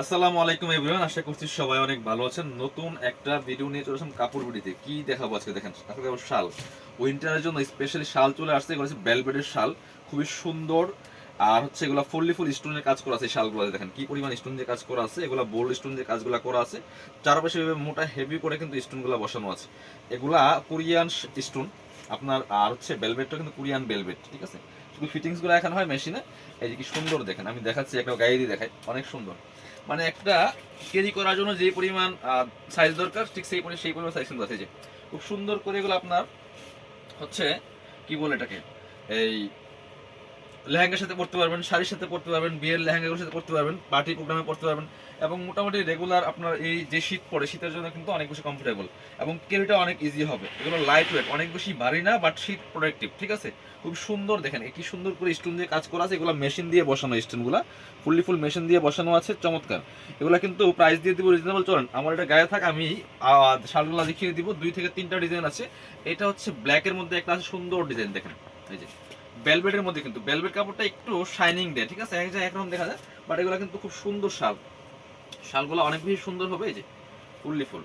আসসালামু আলাইকুম এভরিওয়ান আশা করছি সবাই অনেক ভালো আছেন। নতুন একটা ভিডিও নিয়ে চলে আসলাম কাপড় বিডিতে। কি দেখাবো আজকে দেখেন, আজকে দেখাবো শাল। উইন্টারের জন্য স্পেশালি শাল চলে আসছে, এগুলো হচ্ছে বেলবেডের শাল। খুবই সুন্দর। আর হচ্ছে এগুলো ফুললি ফুল স্টোনের কাজ করা আছে শালগুলো দেখেন কি পরিমাণ স্টোন দিয়ে কাজ করা আছে, এগুলো বোল্ড স্টোন দিয়ে কাজগুলো করা আছে। চারপাশে মোটা হেভি করে কিন্তু স্টোনগুলো বসানো আছে। এগুলা কোরিয়ান স্টোন আপনার, আর হচ্ছে বেলভেটটা কিন্তু কোরিয়ান বেলভেট ঠিক আছে? শুধু ফিটিংসগুলো এখন হয় মেশিনে এই যে কি সুন্দর দেখেন, আমি দেখাচ্ছি, একটা গায়ে দিয়ে দেখাই, অনেক সুন্দর। মানে একটা ক্যারি করার জন্য যে পরিমাণ সাইজ দরকার, ঠিক সেই পরিমাণ সেই পরিমাণ সাইজ কিন্তু আছে যে। খুব সুন্দর করে এগুলো আপনার হচ্ছে, কি বলে এটাকে? এই লেহেঙ্গার সাথে পড়তে পারবেন, শাড়ির সাথে পড়তে পারবেন, বিয়ের লেহেঙ্গাগুলোর সাথে পড়তে পারবেন পার্টি প্রোগ্রামে পড়তে পারবেন এবং মোটামুটি রেগুলার আপনার এই যে শীত পড়ে, শীতের জন্য কিন্তু অনেক বেশি কমফোর্টেবল এবং ক্যারিটা অনেক ইজি হবে। এগুলো লাইট ওয়েট অনেক বেশি ভারী না বাট শীত প্রোডাক্টিভ ঠিক আছে? খুব সুন্দর, দেখেন এ কি সুন্দর করে স্টোন দিয়ে কাজ করা আছে, এগুলো মেশিন দিয়ে বসানো স্টোনগুলো ফুললি ফুল মেশিন দিয়ে বসানো আছে, চমৎকার। এগুলো কিন্তু প্রাইস দিয়ে দিব রিজনেবল চলেন, আমার এটা গায়ে থাক, আমি শালগুলো দেখিয়ে দিব, দুই থেকে তিনটা ডিজাইন আছে, এটা হচ্ছে ব্ল্যাকের মধ্যে একটা আছে সুন্দর ডিজাইন দেখেন, এই যে। বেলভেটের মধ্যে কিন্তু বেলভেট কাপড়টা একটু শাইনিং দেয় ঠিক আছে? এক জায়গায় একরকম দেখা যায় বাট এগুলো কিন্তু খুব সুন্দর শাল। শালগুলো অনেক বেশি সুন্দর হবে, এই যে, ফুললি ফুল।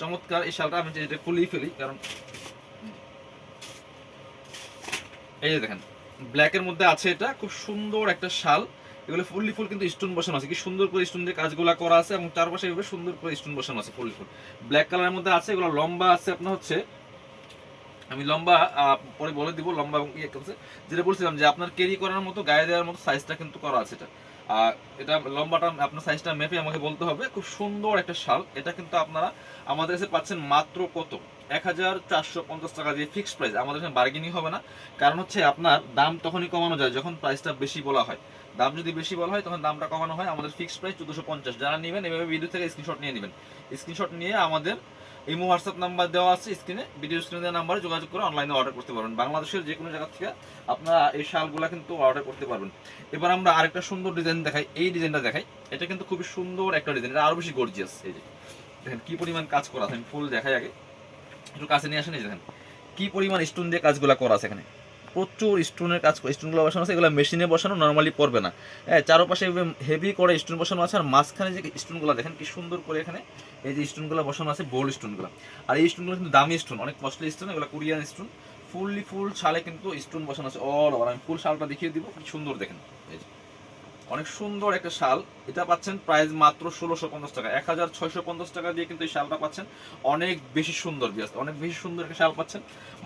চমৎকার এই শালটা আমি এটা খুলেই ফেলি, কারণ এই যে দেখেন ব্ল্যাকের মধ্যে আছে এটা, খুব সুন্দর একটা শাল। এগুলো ফুললি ফুল কিন্তু স্টোন বসানো আছে, কি সুন্দর করে স্টোন দিয়ে কাজগুলো করা আছে, এবং চারপাশে এভাবে সুন্দর করে স্টোন বসানো আছে, ফুললি ফুল। ব্ল্যাক কালারের মধ্যে আছে, এগুলো লম্বা আছে, আপনার হচ্ছে আমি লম্বা পরে বলে দিব, লম্বা এবং ইয়ে করছে। যেটা বলছিলাম যে আপনার ক্যারি করার মতো, গায়ে দেওয়ার মতো সাইজটা কিন্তু করা আছে এটা। এটা লম্বাটা, আপনার সাইজটা মেপে আমাকে বলতে হবে, খুব সুন্দর একটা শাল। এটা কিন্তু আপনারা আমাদের কাছে পাচ্ছেন মাত্র কত? এক হাজার চারশো পঞ্চাশ টাকা দিয়ে ফিক্সড প্রাইস আমাদের এখানে বার্গেনিং হবে না। কারণ হচ্ছে আপনার দাম তখনই কমানো যায় যখন প্রাইসটা বেশি বলা হয়। দাম যদি বেশি বলা হয় তখন দামটা কমানো হয় আমাদের ফিক্সড প্রাইস চোদ্দশো পঞ্চাশ। যারা নেবেন, এভাবে ভিডিও থেকে স্ক্রিনশট নিয়ে নেবেন। স্ক্রিনশট নিয়ে আমাদের ইমো, হোয়াটসঅ্যাপ নাম্বার দেওয়া আছে স্ক্রিনে, ভিডিও স্ক্রিনে নাম্বারে যোগাযোগ করে অনলাইনে অর্ডার করতে পারবেন। বাংলাদেশের যে কোনো জায়গা থেকে আপনারা এই শালগুলা কিন্তু অর্ডার করতে পারবেন। এবার আমরা আরেকটা সুন্দর ডিজাইন দেখাই। এই ডিজাইনটা দেখাই। এটা কিন্তু খুবই সুন্দর একটা ডিজাইন এটা আরও বেশি গর্জিয়াস এই যে, দেখেন কী পরিমাণ কাজ করা আছে। আমি ফুল দেখাই আগে। একটু কাছে নিয়ে আসেন, এই দেখেন। কী পরিমাণ স্টোন দিয়ে কাজগুলো করা আছে এখানে। প্রচুর স্টোনের কাজ স্টোনগুলো বসানো আছে, এগুলো মেশিনে বসানো নর্মালি পড়বে না। হ্যাঁ চারপাশে হেভি করে স্টোন বসানো আছে, আর মাঝখানে যে স্টোনগুলো দেখেন কি সুন্দর করে এখানে এই যে স্টোনগুলো বসানো আছে বোল্ড স্টোনগুলো আর এই স্টোনগুলো কিন্তু দামি স্টোন অনেক কস্টলি স্টোন এগুলো কোরিয়ান স্টোন ফুললি ফুল শালে কিন্তু স্টোন বসানো আছে অল ওভার আমি ফুল শালটা দেখিয়ে দিব, কি সুন্দর দেখেন। এই যে। অনেক সুন্দর একটা শাল। এটা পাচ্ছেন প্রাইস মাত্র ষোলোশো পঞ্চাশ টাকা। এক হাজার ছয়শো পঞ্চাশ টাকা দিয়ে কিন্তু এই শালটা পাচ্ছেন। অনেক বেশি সুন্দর বিয়াস অনেক বেশি সুন্দর একটা শাল পাচ্ছেন।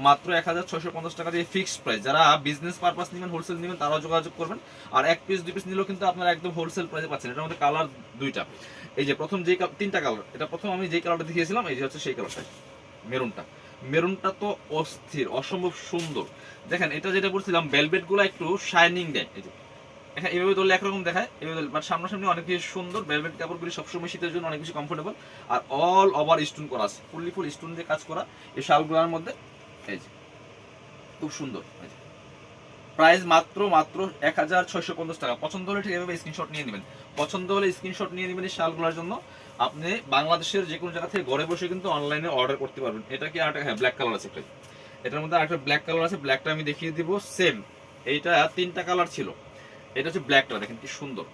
মাত্র এক হাজার ছয়শো পঞ্চাশ টাকা দিয়ে ফিক্সড প্রাইস যারা বিজনেস পারপাস নেবেন হোলসেল নেবেন, তারাও যোগাযোগ করবেন। আর এক পিস দুই পিস নিলেও কিন্তু আপনারা একদম হোলসেল প্রাইসে পাচ্ছেন। এটার মধ্যে কালার দুইটা। এই যে প্রথম যে তিনটা কালার এটা প্রথম আমি যে কালারটা দেখিয়েছিলাম, এই যে হচ্ছে সেই কালারটা মেরুনটা। মেরুনটা তো অস্থির, অসম্ভব সুন্দর। দেখেন, এটা যেটা বলছিলাম ভেলভেটগুলো একটু শাইনিং দেয়। এই যে এভাবে ধরলে একরকম দেখায়, এভাবে ধরলে বাট সামনাসামনি অনেক বেশি সুন্দর ভেলভেট কাপড়গুলি সবসময় শীতের জন্য অনেক বেশি কমফোর্টেবল আর অল ওভার স্টোন করা আছে ফুললি ফুল স্টোন দিয়ে কাজ করা এই শালগুলোর মধ্যে। এই যে, খুব সুন্দর প্রাইস মাত্র মাত্র এক হাজার ছয়শো পঞ্চাশ টাকা। পছন্দ হলে ঠিক এভাবে স্ক্রিনশট নিয়ে নেবেন। পছন্দ হলে স্ক্রিনশট নিয়ে নেবেন এই শালগুলোর জন্য। আপনি বাংলাদেশের যে কোনো জায়গা থেকে ঘরে বসে কিন্তু অনলাইনে অর্ডার করতে পারবেন। এটা কি আরেকটা হ্যাঁ ব্ল্যাক কালার আছে এটার মধ্যে আরেকটা ব্ল্যাক কালার আছে ব্ল্যাকটা আমি দেখিয়ে দিব সেম এইটা তিনটা কালার ছিল। এটা হচ্ছে ব্ল্যাকটা দেখেন কি সুন্দর।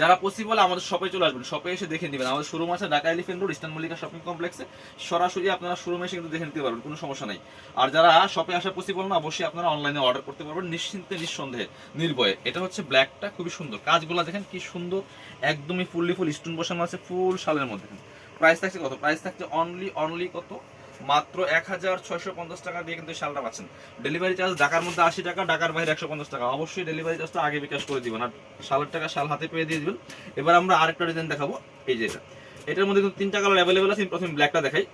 যারা পসিবল আমাদের শপে চলে আসবেন। শপে এসে দেখে নেবেন। আমাদের শোরুম আছে Dhaka Elephant Road Eastern Mallika shopping কমপ্লেক্সে সরাসরি আপনারা শোরুমে এসে কিন্তু দেখে নিতে পারবেন, কোনো সমস্যা নাই। আর যারা শপে আসা পসিবল না, অবশ্যই আপনারা অনলাইনে অর্ডার করতে পারবেন, নিশ্চিন্তে, নিঃসন্দেহে, নির্ভয়ে। এটা হচ্ছে ব্ল্যাকটা খুবই সুন্দর। কাজগুলো দেখেন কি সুন্দর, একদমই ফুললি ফুল স্টোন বসানো আছে, ফুল শালের মধ্যে। প্রাইস থাকছে কত? প্রাইস থাকছে অনলি অনলি কত? মাত্র এক হাজার ছয়শো পঞ্চাশ টাকা দিয়ে কিন্তু শালটা পাচ্ছেন। ডেলিভারি চার্জ ঢাকার মধ্যে আশি টাকা, ঢাকার বাইরে একশো পঞ্চাশ টাকা। অবশ্যই ডেলিভারি চার্জটা আগে বিকাশ করে দিবেন। আর শালের টাকা শাল হাতে পেয়ে দিয়ে দিবেন। এবার আমরা আরেকটা ডিজাইন দেখাবো। এই যে এটা। এটার মধ্যে কিন্তু তিনটা কালার অ্যাভেলেবেল আছে। প্রথমে ব্ল্যাকটা দেখাই।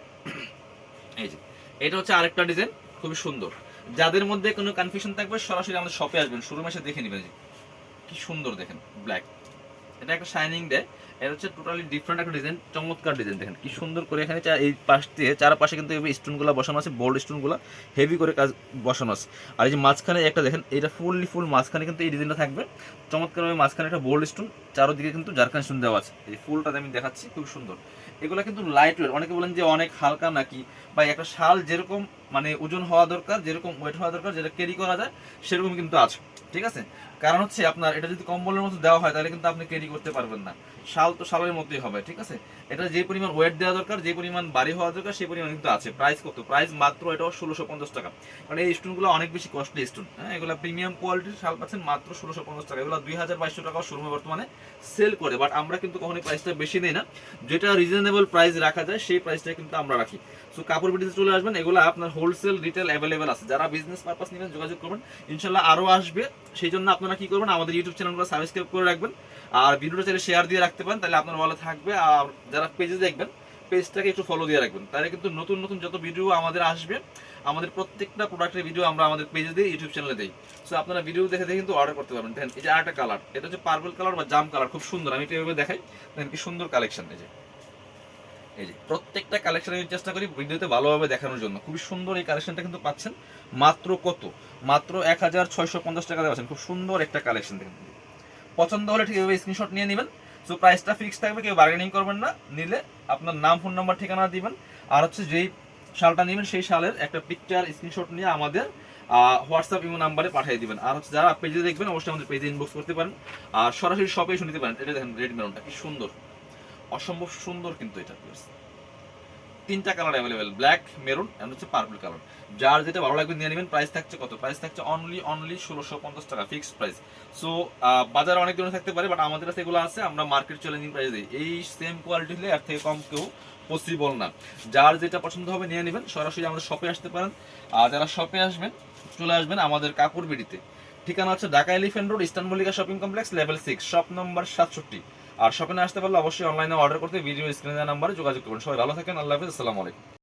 এই যে। এটা হচ্ছে আরেকটা ডিজাইন খুবই সুন্দর। যাদের মধ্যে কোনো কনফিউশন থাকবে, সরাসরি আমাদের শপে আসবেন। শোরুমে এসে দেখে নেবেন। কি সুন্দর দেখেন ব্ল্যাক এটা একটা শাইনিং দেয় এটা হচ্ছে টোটালি ডিফারেন্ট একটা ডিজাইন চমৎকার ডিজাইন দেখেন, কি সুন্দর করে এখানে এই পাশ দিয়ে চারপাশে কিন্তু এই স্টোনগুলো বসানো আছে বোল্ড স্টোনগুলো হেভি করে কাজ বসানো আছে। আর এই যে মাঝখানে একটা দেখেন, এটা ফুললি ফুল মাঝখানে কিন্তু এই ডিজাইনটা থাকবে। চমৎকারভাবে মাঝখানে একটা বোল্ড স্টোন চারোদিকে কিন্তু জারখান স্টোন দেওয়া আছে। এই ফুলটা আমি দেখাচ্ছি, খুব সুন্দর। এগুলো কিন্তু লাইট ওয়েট অনেকে বলেন যে অনেক হালকা নাকি? বা একটা শাল যেরকম মানে ওজন হওয়া দরকার, যেরকম ওয়েট হওয়া দরকার, যেটা ক্যারি করা যায়, সেরকম কিন্তু আছে। ঠিক আছে? কারণ হচ্ছে আপনার এটা যদি কম্বলের মতো দেওয়া হয়, তাহলে কিন্তু আপনি ক্যারি করতে পারবেন না। শাল তো শালের মধ্যেই হবে, ঠিক আছে? এটা যে পরিমাণ ওয়েট দেওয়া দরকার, যে পরিমাণ বাড়ি হওয়া দরকার, সেই পরিমাণ কিন্তু আছে। প্রাইস কত? প্রাইস মাত্র এটাও ষোলোশো পঞ্চাশ টাকা। কারণ এই স্টোনগুলো অনেক বেশি কস্টলি স্টোন হ্যাঁ? এগুলো প্রিমিয়াম কোয়ালিটির শাল পাচ্ছেন মাত্র ষোলোশো পঞ্চাশ টাকা। এগুলো দুই হাজার বাইশশো টাকা শোরুমে বর্তমানে সেল করে। বাট আমরা কিন্তু কখনোই প্রাইসটা বেশি নেই না। যেটা রিজনেবল প্রাইস রাখা যায়, সেই প্রাইসটা কিন্তু আমরা রাখি। সো কাপড় বিটিতে চলে আসবেন, এগুলো আপনার হোলসেল রিটেল অ্যাভেলেবেল আছে। যারা বিজনেস পারপাস নেবেন, যোগাযোগ করবেন, ইনশাল্লাহ আরও আসবে। সেই জন্য আপনারা কি করবেন, আমাদের ইউটিউব চ্যানেলগুলো সাবস্ক্রাইব করে রাখবেন। আর ভিডিওটা চাইলে শেয়ার দিয়ে রাখতে পারেন, তাহলে আপনার ভালো থাকবে। আর যারা পেজে দেখবেন পেজটাকে একটু ফলো দিয়ে রাখবেন। তাহলে কিন্তু নতুন নতুন যত ভিডিও আমাদের আসবে, আমাদের প্রত্যেকটা প্রোডাক্টের ভিডিও আমরা আমাদের পেজে দিই ইউটিউব চ্যানেলে দিই। সো আপনারা ভিডিও দেখে দেখে কিন্তু অর্ডার করতে পারবেন। দেখেন এই যে আরেকটা কালার এটা হচ্ছে পার্পল কালার বা জাম কালার খুব সুন্দর। আমি এটা এভাবে দেখাই। দেখেন কি সুন্দর কালেকশন এই যে। এই যে প্রত্যেকটা কালেকশন আমি চেষ্টা করি ভিডিওতে ভালোভাবে দেখানোর জন্য। খুবই সুন্দর এই কালেকশনটা কিন্তু পাচ্ছেন। মাত্র কত? মাত্র এক হাজার ছয়শো পঞ্চাশ টাকা পাচ্ছেন খুব সুন্দর একটা কালেকশন দেখেন। পছন্দ হলে ঠিক এভাবে স্ক্রিনশট নিয়ে নেবেন। সো প্রাইসটা ফিক্স থাকবে, কেউ বার্গেনিং করবেন না। নিলে আপনার নাম ফোন নাম্বার ঠিকানা দিবেন। আর হচ্ছে যেই শালটা নেবেন, সেই শালের একটা পিকচার স্ক্রিনশট নিয়ে আমাদের হোয়াটসঅ্যাপ ইমো নাম্বারে পাঠিয়ে দিবেন। আর হচ্ছে যারা পেজে দেখবেন, অবশ্যই আমাদের পেজে ইনবক্স করতে পারেন। আর সরাসরি শপে এসে নিতে পারেন। এটা দেখেন রেড মেরনটা কি সুন্দর। অসম্ভব সুন্দর কিন্তু এটা তিনটা colour available black maroon and হচ্ছে পার্পল কালার যার যেটা ভালো লাগবে নিয়ে নেবেন প্রাইস থাকছে কত? প্রাইস থাকছে অনলি অনলি ষোলোশো পঞ্চাশ টাকা ফিক্সড প্রাইস সো বাজারে অনেক ধরনের থাকতে পারে বাট আমাদের কাছে এগুলো আছে, আমরা মার্কেট চ্যালেঞ্জিং প্রাইস দিই। এই সেম কোয়ালিটি হলে এর থেকে কম কেউ পসিবল না। যার যেটা পছন্দ হবে নিয়ে নেবেন, সরাসরি আমাদের শপে আসতে পারেন। আর যারা শপে আসবেন, চলে আসবেন আমাদের কাপড় বিড়িতে। ঠিকানা হচ্ছে Dhaka Elephant Road Eastern Mallika shopping complex level six shop number সাতষট্টি। আর শপে আসতে পারলে অবশ্যই অনলাইনে অর্ডার করতে ভিডিও স্ক্রিনে নাম্বারে যোগাযোগ করুন। সবাই ভালো থাকেন, আল্লাহ হাফিজ, আসসালামু আলাইকুম।